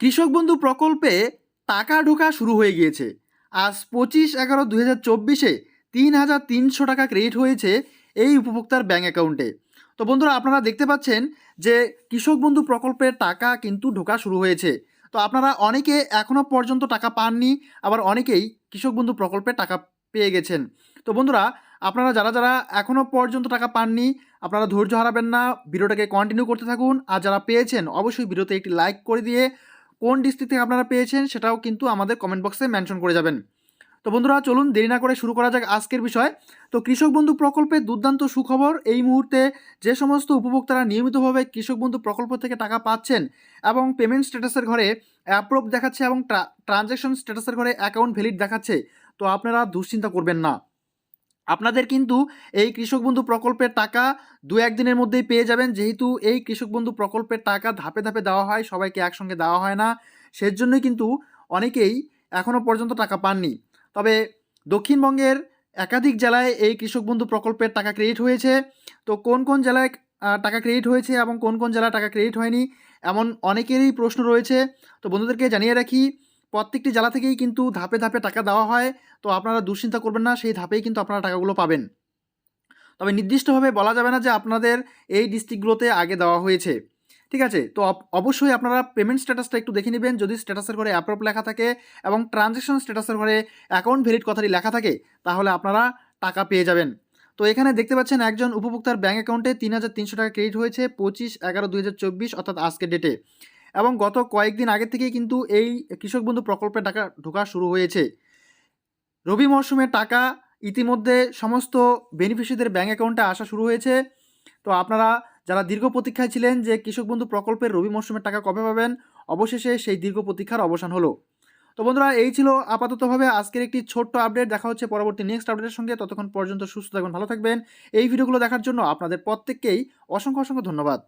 কৃষক বন্ধু প্রকল্পে টাকা ঢোকা শুরু হয়ে গিয়েছে। আজ পঁচিশ এগারো দুই হাজার চব্বিশে তিন হাজার তিনশো টাকা ক্রেডিট হয়েছে এই উপভোক্তার ব্যাঙ্ক অ্যাকাউন্টে তো বন্ধুরা, আপনারা দেখতে পাচ্ছেন যে কৃষক বন্ধু প্রকল্পের টাকা কিন্তু ঢোকা শুরু হয়েছে। তো আপনারা অনেকে এখনও পর্যন্ত টাকা পাননি, আবার অনেকেই কৃষক বন্ধু প্রকল্পে টাকা পেয়ে গেছেন। তো বন্ধুরা, আপনারা যারা যারা এখনও পর্যন্ত টাকা পাননি, আপনারা ধৈর্য হারাবেন না, ভিডিওটাকে কন্টিনিউ করতে থাকুন। আর যারা পেয়েছেন, অবশ্যই ভিডিওতে একটি লাইক করে দিয়ে কোন ডিস্ট্রিক্ট থেকে আপনারা পেয়েছেন সেটাও কিন্তু আমাদের কমেন্ট বক্সে মেনশন করে যাবেন। তো বন্ধুরা, চলুন দেরি না করে শুরু করা যাক আজকের বিষয়। তো কৃষক বন্ধু প্রকল্পের দুর্দান্ত সুখবর। এই মুহূর্তে যে সমস্ত উপভোক্তারা নিয়মিতভাবে কৃষক বন্ধু প্রকল্প থেকে টাকা পাচ্ছেন এবং পেমেন্ট স্ট্যাটাসের ঘরে অ্যাপ্রুভ দেখাচ্ছে এবং ট্রানজ্যাকশন স্ট্যাটাসের ঘরে অ্যাকাউন্ট ভ্যালিড দেখাচ্ছে, তো আপনারা দুশ্চিন্তা করবেন না। আপনাদের কিন্তু এই কৃষক বন্ধু প্রকল্পের টাকা দু একদিনের মধ্যেই পেয়ে যাবেন। যেহেতু এই কৃষক বন্ধু প্রকল্পের টাকা ধাপে ধাপে দেওয়া হয়, সবাইকে একসঙ্গে দেওয়া হয় না। সেজন্যই কিন্তু অনেকেই এখনও পর্যন্ত টাকা পাননি। তবে দক্ষিণবঙ্গের একাধিক জেলায় এই কৃষক বন্ধু প্রকল্পের টাকা ক্রেডিট হয়েছে। তো কোন কোন জেলায় টাকা ক্রেডিট হয়েছে এবং কোন কোন জেলায় টাকা ক্রেডিট হয়নি, এমন অনেকেরই প্রশ্ন রয়েছে। তো বন্ধুদেরকে জানিয়ে রাখি প্রত্যেকটি জেলা থেকেই কিন্তু ধাপে ধাপে টাকা দেওয়া হয়। তো আপনারা দুশ্চিন্তা করবেন না, সেই ধাপেই কিন্তু আপনারা টাকাগুলো পাবেন। তবে নির্দিষ্টভাবে বলা যাবে না যে আপনাদের এই ডিস্ট্রিক্টগুলোতে আগে দেওয়া হয়েছে। ঠিক আছে? তো অবশ্যই আপনারা পেমেন্ট স্ট্যাটাসটা একটু দেখে নেবেন। যদি স্ট্যাটাসের ঘরে অ্যাপ্রুভ লেখা থাকে এবং ট্রানজ্যাকশন স্ট্যাটাসের ঘরে অ্যাকাউন্ট ভ্যালিড কথাটি লেখা থাকে, তাহলে আপনারা টাকা পেয়ে যাবেন। তো এখানে দেখতে পাচ্ছেন একজন উপভোক্তার ব্যাঙ্ক অ্যাকাউন্টে তিন হাজার তিনশো টাকা ক্রেডিট হয়েছে, পঁচিশ এগারো দুই হাজার চব্বিশ, অর্থাৎ আজকের ডেটে এবং গত কয়েকদিন আগে থেকেই কিন্তু এই কৃষক বন্ধু প্রকল্পের টাকা ঢোকা শুরু হয়েছে। রবি মরশুমের টাকা ইতিমধ্যে সমস্ত বেনিফিশিয়ারিদের ব্যাঙ্ক অ্যাকাউন্টে আসা শুরু হয়েছে। তো আপনারা যারা দীর্ঘ প্রতীক্ষায় ছিলেন যে কৃষক বন্ধু প্রকল্পের রবি মরশুমের টাকা কবে পাবেন, অবশেষে সেই দীর্ঘ প্রতীক্ষার অবসান হলো। তো বন্ধুরা, এই ছিল আপাততভাবে আজকের একটি ছোট্ট আপডেট। দেখা হচ্ছে পরবর্তী নেক্সট আপডেটের সঙ্গে। ততক্ষণ পর্যন্ত সুস্থ থাকবেন, ভালো থাকবেন। এই ভিডিওগুলো দেখার জন্য আপনাদের প্রত্যেককেই অসংখ্য অসংখ্য ধন্যবাদ।